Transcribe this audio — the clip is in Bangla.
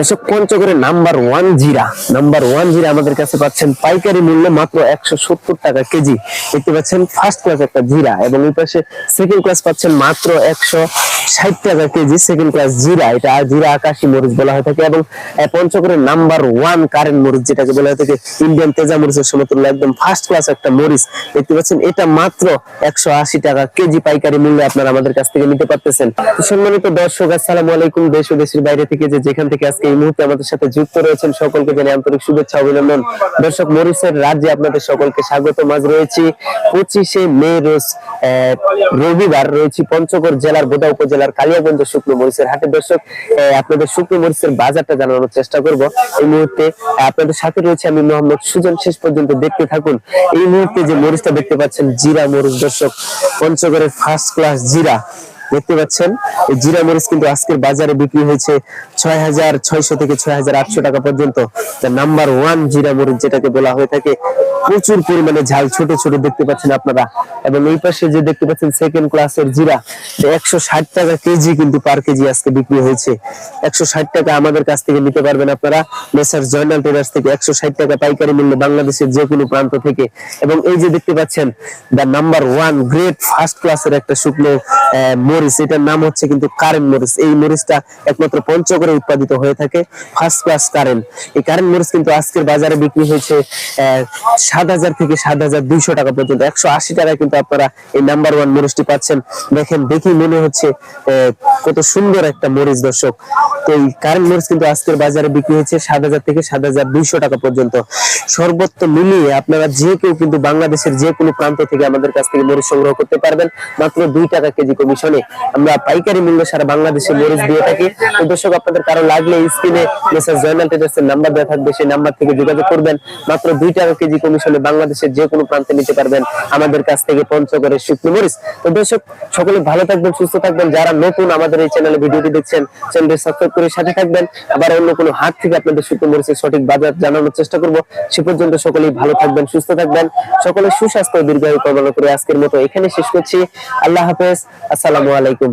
দর্শক, পঞ্চগড়ের নাম্বার ওয়ান জিরা। নাম্বার ওয়ান জিরা আমাদের কাছে পাচ্ছেন পাইকারি মূল্য মাত্র একশো সত্তর টাকা কেজি। দেখতে পাচ্ছেন ফার্স্ট ক্লাস একটা জিরা এবং এই পাশে সেকেন্ড ক্লাস পাচ্ছেন মাত্র একশো ষাট টাকা কেজি সেকেন্ড ক্লাস জিরা, এটা জিরা আকাশি মরিচ বলা হয়ে থাকে এবং পঞ্চগড়ের নাম্বার ওয়ান কারেন্ট মরিচ যেটাকে বলা হয়ে থাকে ইন্ডিয়ান তেজা মরিচের সমতুল্য, একদম ফার্স্ট ক্লাস একটা মরিচ। দেখতে পাচ্ছেন, এটা মাত্র একশো আশি টাকা কেজি পাইকারি আপনারা আমাদের কাছ থেকে নিতে পারতেছেন। সম্মানিত দর্শক, আসসালামু আলাইকুম, দেশ ও দেশের বাইরে থেকে যে যেখান থেকে আজকে এই মুহূর্তে আমাদের সাথে যুক্ত রয়েছেন, সকলকে জানাই আন্তরিক শুভেচ্ছা, অভিনন্দন। দর্শক, মরিচের রাজ্যে আপনাদের সকলকে স্বাগত আজ রয়েছি পঁচিশে মে রোজ রবিবার রয়েছি পঞ্চগড় জেলার বোদা উপজেলার কালিয়াগঞ্জ শুকনো মরিচের হাটে। দর্শক আপনাদের শুকনো মরিচের বাজারটা জানানোর চেষ্টা করব। এই মুহূর্তে আপনাদের সাথে রয়েছে আমি মোহাম্মদ সুজন। শেষ পর্যন্ত দেখতে থাকুন। এই মুহূর্তে যে মরিচটা দেখতে পাচ্ছেন, জিরা মরিচ, দর্শক, পঞ্চগড়ের ফার্স্ট ক্লাস জিরা। দেখতে পাচ্ছেন জিরা মরিচ কিন্তু আজকের বাজারে বিক্রি হয়েছে আপনারা। এবং এই পাশে যে দেখতে পাচ্ছেন সেকেন্ড ক্লাসের জিরা একশো ষাট টাকা কেজি কিন্তু পার কেজি আজকে বিক্রি হয়েছে। একশো ষাট টাকা আমাদের কাছ থেকে নিতে পারবেন আপনারা। মেসার জয়নাল ট্রেডার্স থেকে একশো ষাট টাকা পাইকারি বাংলাদেশের যে কোনো প্রান্ত থেকে। এবং এই যে দেখতে পাচ্ছেন the number one great first ক্লাসের একটা শুকনো মরিচ, এটার নাম হচ্ছে কিন্তু কারেন্ট মরিচ। এই মরিচটা একমাত্র পঞ্চগড়ে উৎপাদিত হয়ে থাকে ফার্স্ট ক্লাস কারেন্ট এই কারেন্ট মরিচ কিন্তু আজকের বাজারে বিক্রি হয়েছে সাত হাজার থেকে সাত হাজার দুইশো টাকা পর্যন্ত। একশো আশি টাকায় কিন্তু আপনারা এই নাম্বার ওয়ান মরিচটি পাচ্ছেন। দেখেন দেখি মনে হচ্ছে কত সুন্দর একটা মরিচ দর্শক। এই কারেন্ট মরিচ কিন্তু আজকের বাজারে বিক্রি হয়েছে সাত হাজার থেকে সাত হাজার দুইশো টাকা পর্যন্ত। সর্বত্র মিলিয়ে আপনারা যে কেউ কিন্তু বাংলাদেশের যে কোনো প্রান্ত থেকে আমাদের কাছ থেকে মরিচ সংগ্রহ করতে পারবেন। মাত্র দুই টাকা কেজি কমিশনে আমরা পাইকারি মূল্য সারা বাংলাদেশে মরিচ দিয়ে থাকি। তো দর্শক, আপনাদের কারও লাগলে স্ক্রিনে মেসেজ জয়নাল ট্রেডার্স এর নাম্বার দেওয়া থাকবে, সেই নাম্বার থেকে যোগাযোগ করবেন। মাত্র দুই টাকা কেজি কমিশনে বাংলাদেশের যে কোনো প্রান্তে নিতে পারবেন আমাদের কাছ থেকে পঞ্চগড়ের শুকনো মরিচ। তো দর্শক, সকলে ভালো থাকবেন, সুস্থ থাকবেন। যারা নতুন আমাদের এই চ্যানেলে ভিডিওটি দেখছেন চ্যানেলটি সাবস্ক্রাইব করে সাথে থাকবেন। আবার অন্য কোনো হাত থেকে আপনাদের সুপ্র মরিচের সঠিক বাজার জানানোর চেষ্টা করব। সে পর্যন্ত সকলেই ভালো থাকবেন, সুস্থ থাকবেন। সকলে সুস্বাস্থ্য দীর্ঘায়ু কামনা করে আজকের মতো এখানে শেষ করছি। আল্লাহ হাফেজ। আসসালামু আলাইকুম।